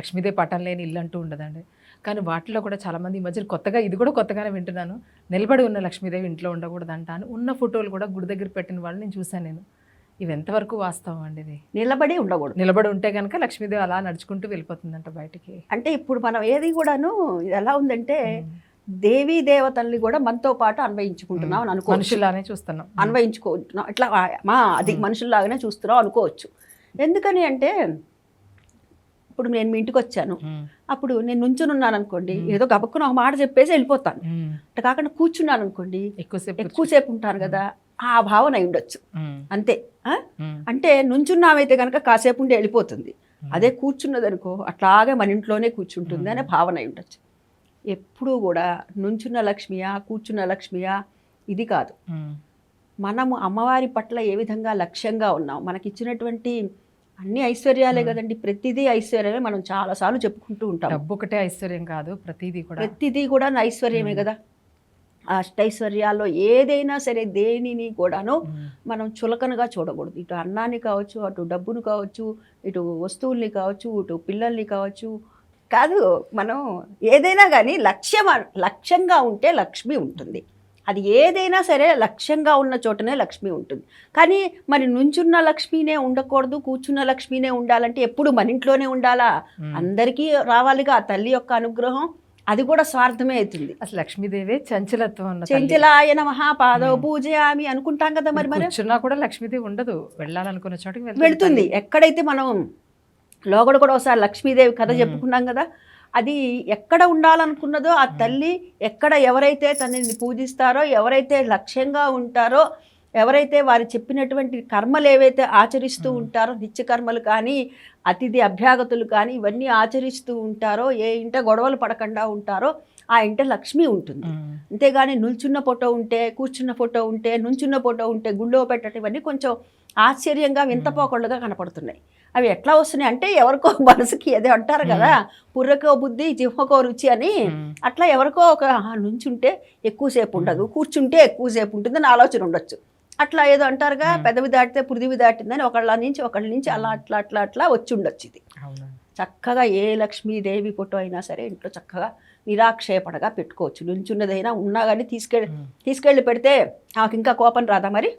లక్ష్మీదేవి పటం లేని ఇల్లు అంటూ ఉండదండి. కానీ వాటిలో కూడా చాలామంది ఈ మధ్యన కొత్తగా ఇది కూడా కొత్తగానే వింటున్నాను. నిలబడి ఉన్న లక్ష్మీదేవి ఇంట్లో ఉండకూడదు అంటాను ఉన్న ఫోటోలు కూడా గుడి దగ్గర పెట్టిన వాళ్ళు నేను చూశాను నేను. ఇవి ఎంతవరకు వాస్తవం అండి ఇది? నిలబడి ఉండకూడదు. నిలబడి ఉంటే కనుక లక్ష్మీదేవి అలా నడుచుకుంటూ వెళ్ళిపోతుందంట బయటికి. అంటే ఇప్పుడు మనం ఏది కూడాను ఇది ఎలా ఉందంటే దేవీ దేవతల్ని కూడా మనతో పాటు అన్వయించుకుంటున్నాం అని అనుకో మనుషులానే చూస్తున్నాం. అన్వయించుకుంటున్నాం ఇట్లా మా అది మనుషుల్లాగానే చూస్తున్నాం అనుకోవచ్చు. ఎందుకని అంటే ఇప్పుడు నేను మీ ఇంటికి వచ్చాను. అప్పుడు నేను నుంచుని ఉన్నాను అనుకోండి ఏదో గబక్కున ఒక మాట చెప్పేసి వెళ్ళిపోతాను. అట్లా కాకుండా కూర్చున్నాను అనుకోండి ఎక్కువసేపు ఎక్కువసేపు ఉంటాను కదా ఆ భావన అయి ఉండొచ్చు. అంతే. అంటే నుంచున్నామైతే కనుక కాసేపు ఉండి వెళ్ళిపోతుంది. అదే కూర్చున్నది అనుకో అట్లాగే మన ఇంట్లోనే కూర్చుంటుంది అనే భావన అయి ఉండొచ్చు. ఎప్పుడూ కూడా నుంచున్న లక్ష్మియా కూర్చున్న లక్ష్మియా ఇది కాదు. మనము అమ్మవారి పట్ల ఏ విధంగా లక్ష్యంగా ఉన్నాం మనకి ఇచ్చినటువంటి అన్ని ఐశ్వర్యాలే కదండి. ప్రతిదీ ఐశ్వర్యమే మనం చాలాసార్లు చెప్పుకుంటూ ఉంటాం. డబ్బు ఒకటే ఐశ్వర్యం కాదు ప్రతిదీ కూడా. ప్రతిదీ కూడా ఐశ్వర్యమే కదా. ఆ అష్టైశ్వర్యాల్లో ఏదైనా సరే దేనిని కూడాను మనం చులకనగా చూడకూడదు. ఇటు అన్నాన్ని కావచ్చు అటు డబ్బును కావచ్చు ఇటు వస్తువుల్ని కావచ్చు ఇటు పిల్లల్ని కావచ్చు. కాదు మనం ఏదైనా కానీ లక్ష్యం లక్ష్యంగా ఉంటే లక్ష్మి ఉంటుంది. అది ఏదైనా సరే లక్ష్యంగా ఉన్న చోటనే లక్ష్మి ఉంటుంది. కానీ మరి నుంచున్న లక్ష్మీనే ఉండకూడదు కూర్చున్న లక్ష్మీనే ఉండాలంటే ఎప్పుడు మన ఇంట్లోనే ఉండాలా. అందరికీ రావాలిగా ఆ తల్లి యొక్క అనుగ్రహం. అది కూడా స్వార్థమే అవుతుంది. అసలు లక్ష్మీదేవి చంచలత్వం. చెంచలాయన మహాపాదవ పూజయామి అనుకుంటాం కదా మరి మరి కూర్చున్నా కూడా లక్ష్మీదేవి ఉండదు. వెళ్ళాలనుకున్న చోటికి వెళ్తుంది. ఎక్కడైతే మనం లోగడ కూడా ఒకసారి లక్ష్మీదేవి కథ చెప్పుకున్నాం కదా అది ఎక్కడ ఉండాలనుకున్నదో ఆ తల్లి ఎక్కడ ఎవరైతే తనని పూజిస్తారో ఎవరైతే లక్ష్యంగా ఉంటారో ఎవరైతే వారు చెప్పినటువంటి కర్మలు ఏవైతే ఆచరిస్తూ ఉంటారో నిత్య కర్మలు కానీ అతిథి అభ్యాగతులు కానీ ఇవన్నీ ఆచరిస్తూ ఉంటారో ఏ ఇంట గొడవలు పడకుండా ఉంటారో ఆ ఇంట లక్ష్మి ఉంటుంది. అంతేగాని నిల్చున్న ఫోటో ఉంటే కూర్చున్న ఫోటో ఉంటే నుంచున్న ఫోటో ఉంటే గుళ్ళో పెట్టడం ఇవన్నీ కొంచెం ఆశ్చర్యంగా వింతపోకుండా కనపడుతున్నాయి. అవి ఎట్లా వస్తున్నాయి అంటే ఎవరికో మనసుకి ఏదో అంటారు కదా పుర్రకో బుద్ధి జిహ్వకో రుచి అని అట్లా ఎవరికో ఒక "ఆ, నుంచుంటే ఎక్కువసేపు ఉండదు కూర్చుంటే ఎక్కువసేపు ఉంటుందని ఆలోచన ఉండొచ్చు. అట్లా ఏదో అంటారుగా పెదవి దాటితే పృథివి దాటిందని ఒకళ్ళ నుంచి ఒకళ్ళ నుంచి అలా అట్లా అట్లా అట్లా వచ్చి ఉండొచ్చు ఇది. చక్కగా ఏ లక్ష్మీదేవి ఫోటో అయినా సరే ఇంట్లో చక్కగా నిరాక్షేపణగా పెట్టుకోవచ్చు. నుంచున్నదైనా ఉన్నా కానీ తీసుకెళ్ళి తీసుకెళ్ళి పెడితే నాకు ఇంకా కోపం రాదా మరి?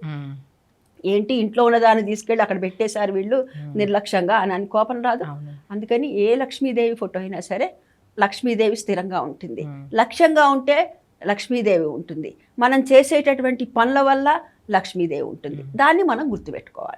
ఏంటి ఇంట్లో ఉన్నదాన్ని తీసుకెళ్ళి అక్కడ పెట్టేశారు వీళ్ళు. నిర్లక్ష్యంగా అని అని కోపం రాదు. అందుకని ఏ లక్ష్మీదేవి ఫోటో అయినా సరే లక్ష్మీదేవి స్థిరంగా ఉంటుంది. లక్ష్యంగా ఉంటే లక్ష్మీదేవి ఉంటుంది. మనం చేసేటటువంటి పనుల వల్ల లక్ష్మీదేవి ఉంటుంది. దాన్ని మనం గుర్తుపెట్టుకోవాలి.